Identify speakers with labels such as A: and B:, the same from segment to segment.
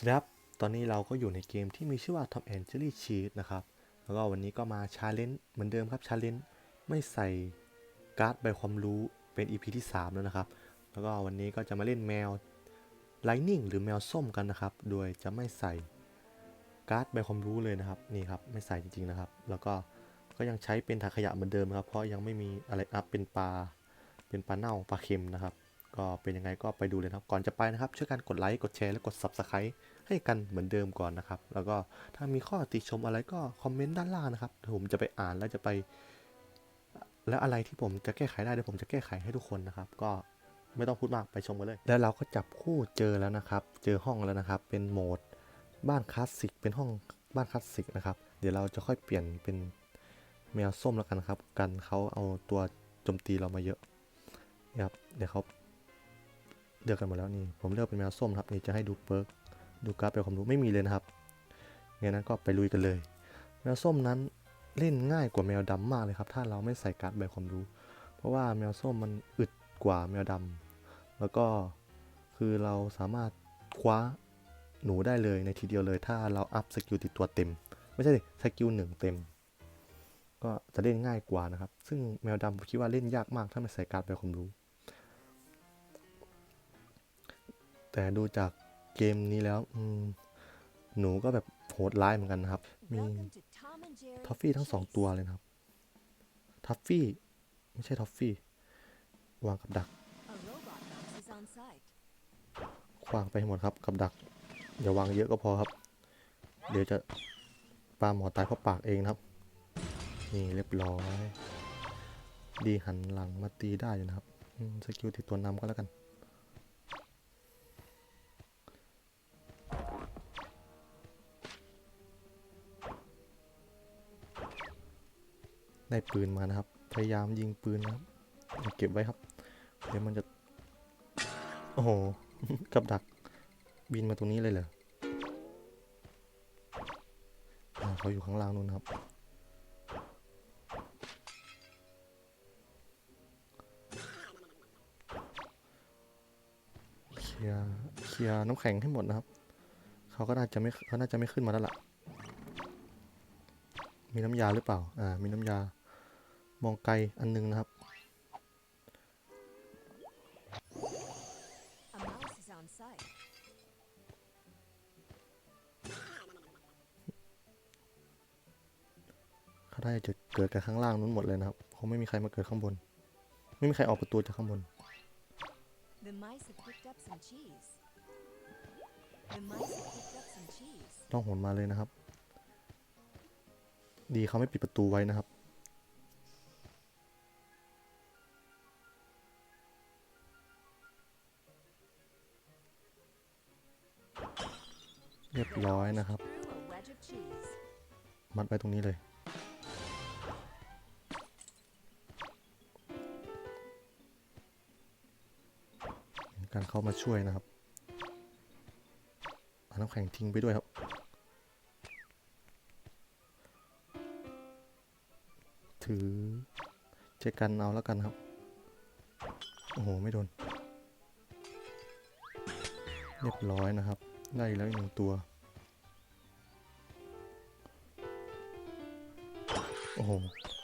A: สวัสดีครับ ตอนนี้เราก็อยู่ในเกมที่มีชื่อว่า Tom and Jerry Cheat นะครับ แล้วก็วันนี้ก็มาชาเลนจ์เหมือนเดิมครับชาเลนจ์ไม่ใส่การ์ดใบความรู้เป็น EP ที่ 3 แล้วนะครับ แล้วก็วันนี้ก็จะมาเล่นแมว Lightning หรือแมวส้มกันนะครับ โดยจะไม่ใส่การ์ดใบความรู้เลยนะครับ นี่ครับไม่ใส่จริงๆนะครับ แล้วก็ก็ยังใช้เป็นถังขยะเหมือนเดิมครับ เพราะยังไม่มีอะไรอัพเป็นปลา เป็นปลาเน่าปลาเค็มนะครับ ก็เป็นยังไงก็ไปดูเลยนะครับ ก่อนจะไปนะครับ ช่วยกันกดไลค์กดแชร์และกด Subscribe ให้กันเหมือนเดิมก่อนนะครับ แล้วก็ถ้ามีข้อติชมอะไรก็คอมเมนต์ด้านล่างนะครับผมจะไปอ่านแล้วจะไป แล้วอะไรที่ผมจะแก้ไขได้เดี๋ยวผมจะแก้ไขให้ทุกคนนะครับ ก็ไม่ต้องพูดมากไปชมกันเลย แล้วเราก็จับคู่เจอแล้วนะครับ เจอห้องแล้วนะครับ เป็นโหมดบ้านคลาสสิกเป็นห้องบ้านคลาสสิกนะครับ เดี๋ยวเราจะค่อยเปลี่ยนเป็นแมวส้มแล้วกันครับ กันเขาเอาตัวโจมตีเรามาเยอะนี่ครับเดี๋ยวเขา เลือกกันหมดแล้วนี่ ผมเลือกเป็นแมวส้มครับนี่จะให้ดูเปิร์กดูกราฟเป็นความรู้ไม่มีเลยนะครับงั้นนั้นก็ไปลุยกันเลย แมวส้มนั้นเล่นง่ายกว่าแมวดำมากเลยครับ ถ้าเราไม่ใส่การ์ดใบความรู้ เพราะว่าแมวส้มมันอึดกว่าแมวดำแล้วก็คือเราสามารถคว้าหนูได้เลยในทีเดียวเลย ถ้าเราอัพสกิลติดตัวเต็ม ไม่ใช่ดิสกิลหนึ่งเต็ม ก็จะเล่นง่ายกว่านะครับ ซึ่งแมวดำผมคิดว่าเล่นยากมากถ้าไม่ใส่การ์ดใบความรู้ แต่ดูจากเกมนี้แล้วหนูก็แบบโหดร้ายเหมือนกันนะครับ มีท็อฟฟี่ทั้งสองตัวเลยนะครับ ทัฟฟี่ ไม่ใช่ท็อฟฟี่ วางกับดักขวางไปหมดครับกับดัก อย่าวางเยอะก็พอครับ เดี๋ยวจะปลาหมอตายเพราะปากเองนะครับ นี่เรียบร้อย ดีหันหลังมาตีได้อยู่นะครับ สกิลติดตัวนำก็แล้วกัน ได้ปืนมานะครับ พยายามยิงปืนนะครับเก็บไว้ครับ เดี๋ยวมันจะ โอ้โห กับดัก บินมาตรงนี้เลยเหรออเขาอยู่ข้างล่างนู่นครับ เคลียร์เคลียร์น้ำแข็งให้หมดนะครับ เขาก็น่าจะไม่เขาน่าจะไม่ขึ้นมาแล้วล่ะ มีน้ำยาหรือเปล่า อ่า มีน้ำยา มองไกลอันหนึงนะครับ
B: A mouse is on site.
A: เขาได้จะเกิดกันข้างล่างนู้นหมดเลยนะครับคงไม่มีใครมาเกิดข้างบน ไม่มีใครออกประตูจากข้างบน
B: The mice have picked up some cheese. The mice have picked up some cheese.
A: ต้องหนมาเลยนะครับ ดีเขาไม่ปิดประตูไว้นะครับ ร้อยนะครับ มัดไว้ตรงนี้เลย การเข้ามาช่วยนะครับเอาน้ำแข็งทิ้งไปด้วยครับ ถือเช็คกันเอาแล้วกันครับ โอ้โห ไม่โดน เรียบร้อยนะครับ ได้แล้วอีกหนึ่งตัว โอ้โห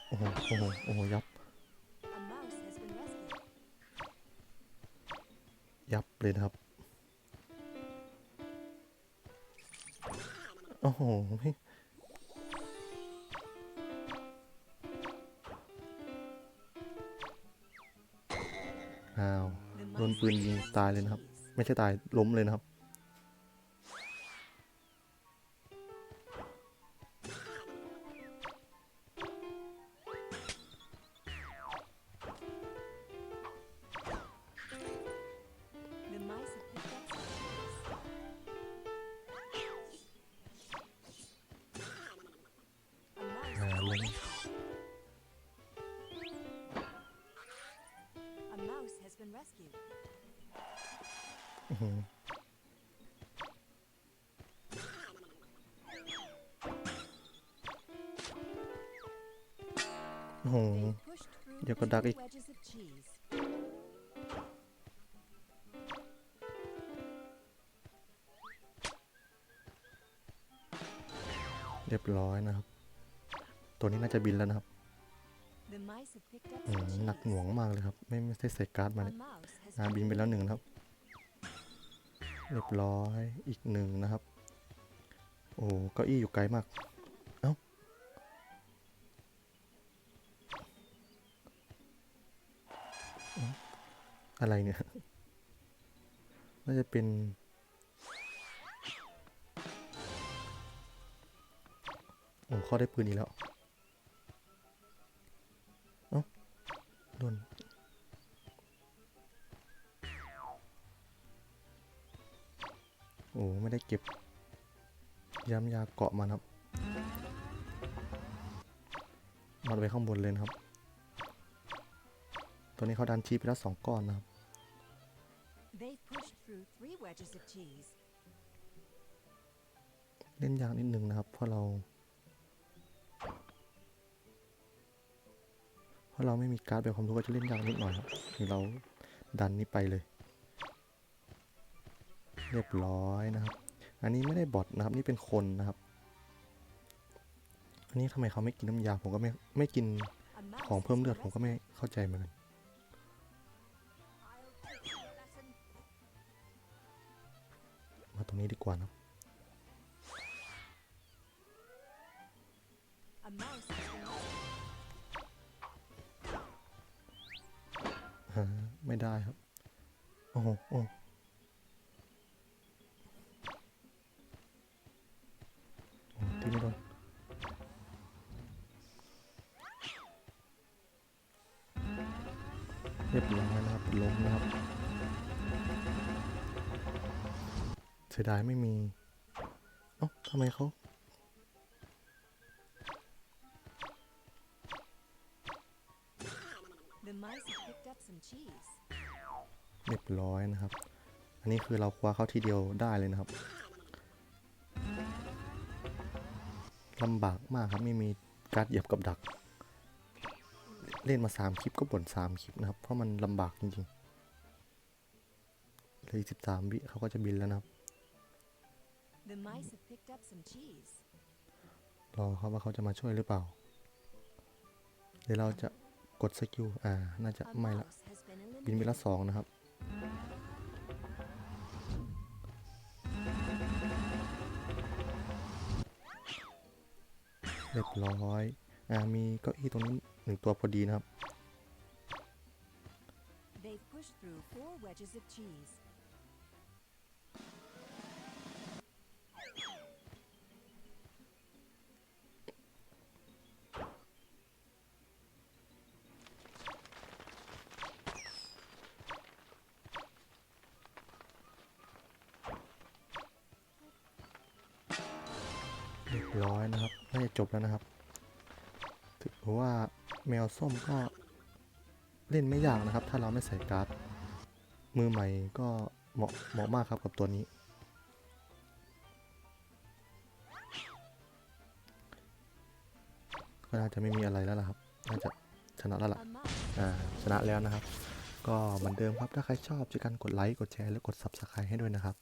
A: โอ้โห โอ้โห โอ้โห ยับ ยับเลยนะครับ โอ้โหไม่อ้าว โดนปืนยิงตายเลยนะครับ ไม่ใช่ตายล้มเลยนะครับ
B: mouse has been rescued.
A: อื้อหือโอ้โห
B: They pushed through
A: Giờ còn đặc
B: two
A: đi.
B: wedges of cheese.
A: เรียบร้อยนะครับ ตัวนี้น่าจะบินแล้วนะครับ
B: The mice have picked up
A: อื
B: some
A: ม
B: cheese.
A: หนักหน่วงมากเลยครับ ไม่ไม่ได้ใส่การ์ดมา
B: A
A: เนี่ย
B: mouse has
A: อ่า
B: been
A: บินไปแล้วหนึ่งนะครับ เรียบร้อยอีกหนึ่งนะครับ โอ้เก้าอี้อยู่ไกลมากเอ้าเอ้าอะไรเนี่ยน่าจะเป็นโอ้เขาได้ปืนอีกแล้ว ดนโอ้ ไม่ได้เก็บ ย้ำยาเกาะมันครับมันไว้ข้างบนเลยนะครับ ตัวนี้เขาดันชีไปแล้วสองก้อนนะครับ
B: They've pushed through three wedges of cheese.
A: เล่นยากนิดนึงนะครับ เพราะเรา เราเราไม่มีการ์ดแบบความรู้ก็จะเล่นยากนิดหน่อยครับนี่เราดันนี้ไปเลย เรียบร้อยนะครับ อันนี้ไม่ได้บอทนะครับนี่เป็นคนนะครับ อันนี้ทำไมเขาไม่กินน้ำยาผมก็ไม่ไม่กินของเพิ่มเลือดผมก็ไม่เข้าใจเหมือนกันมาตรงนี้ดีกว่านะ ไม่ได้ครับ โอ้โหโอ้โอ้ที่ไม่โดนเรียบร้อยนะครับล้มนะครับเสียดายไม่มี เอ้าทำไมเขา เรียบร้อยนะครับ อันนี้คือเราคว้าเข้าทีเดียวได้เลยนะครับลำบากมากครับไม่มีการเหยียบกับดัก เล่นมาสามคลิปก็บ่นสามคลิปนะครับ เพราะมันลำบากจริงๆเลยสิบสามวิเขาก็จะบินแล้วนะครับ
B: The mice have picked up some cheese.
A: รอเขาว่าเขาจะมาช่วยหรือเปล่า เดี๋ยวเราจะ ดสกิล อ่า น่าจะไม่ละ บินไปละสองนะครับ เรียบร้อย อ่า มีเก้าอี้ตรงนี้หนึ่งตัวพอดีนะครับ เรียบร้อยนะครับน่าจะจบแล้วนะครับ ถือว่าแมวส้มก็เล่นไม่ยากนะครับ ถ้าเราไม่ใส่การ์ด มือใหม่ก็เหมาะเหมาะมากครับกับตัวนี้ ก็น่าจะไม่มีอะไรแล้วล่ะครับ น่าจะชนะแล้วล่ะอ่าชนะแล้วนะครับ ก็เหมือนเดิมครับ ถ้าใครชอบช่วยกันกดไลค์ กดแชร์ และกด Subscribe ให้ด้วยนะครับ